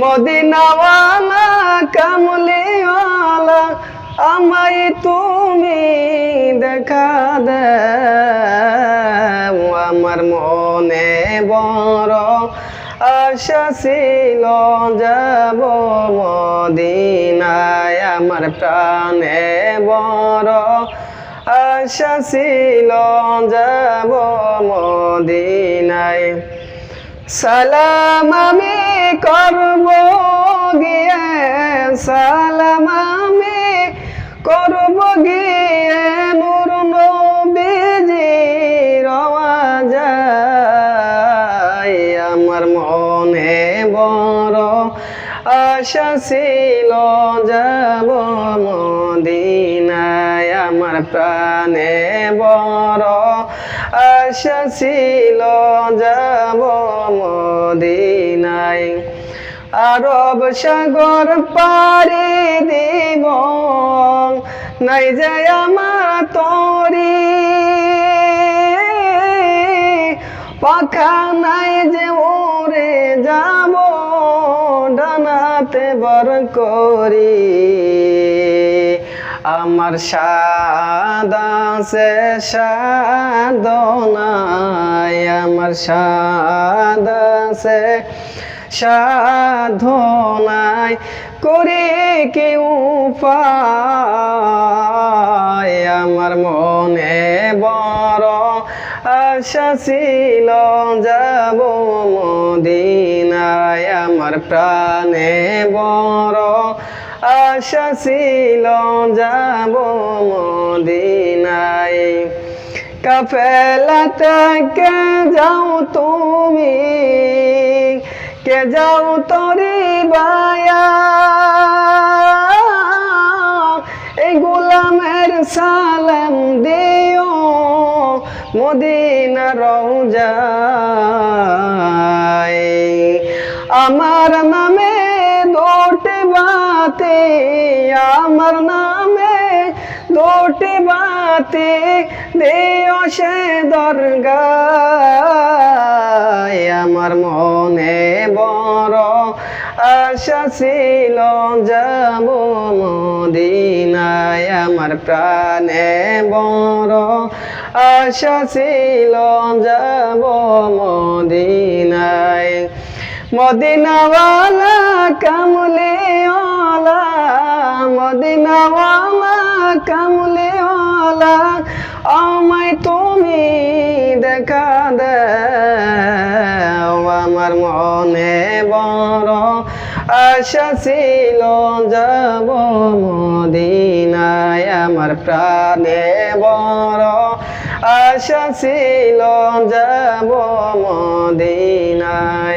মদিনাওয়ালা, কামলিওয়ালা, আমায় তুমি দেখা দে আমার মনে বড় আশা ছিল যাব মদিনায়। আমার প্রাণে বড় আশা ছিল যাব মদিনায়। সালাম আমি সালাম আমি করব গিয়ে নূর নবীজি রওয়া যায় আমার মনে বড় আশা ছিল যাব মদিনায়। আমার প্রাণে বড় আশা ছিল যাব মদিনায়। আরব সাগর পারে দিব। নাই যায় আমার তরি। পাখা নাই যে ওরে যাব, ডানাতে বর করি। আমার সাদা সে সাধনায় আমার সাদা সে সাধনায় করে কেউ পায়। আমার মনে বড় আশা ছিল, যাব মদিনায়। আমার প্রাণে বড় আশা ছিল, যাব মদিনায়। কাফেলাতে কে যাও তুমি? কে যাও তরি বায়া? এই গোলামের সালাম দিও মদিনা রওজায়। আমার নামে দোটে বাতে, আমার নামে দোটে বাতে দেও সে দরগা আমার বড় আশা যাব মদিনায়, আমার প্রাণে বড় আশা ছিল যাব মদিনায়। মদিনাওয়ালা কামলিওয়ালা মদিনাওয়ালা কামলিওয়ালা আমায় তুমি দেখা দে আমার মনে আশা ছিল যাব মদিনায় আমার প্রাণে বড়। আশা ছিল যাব মদিনায়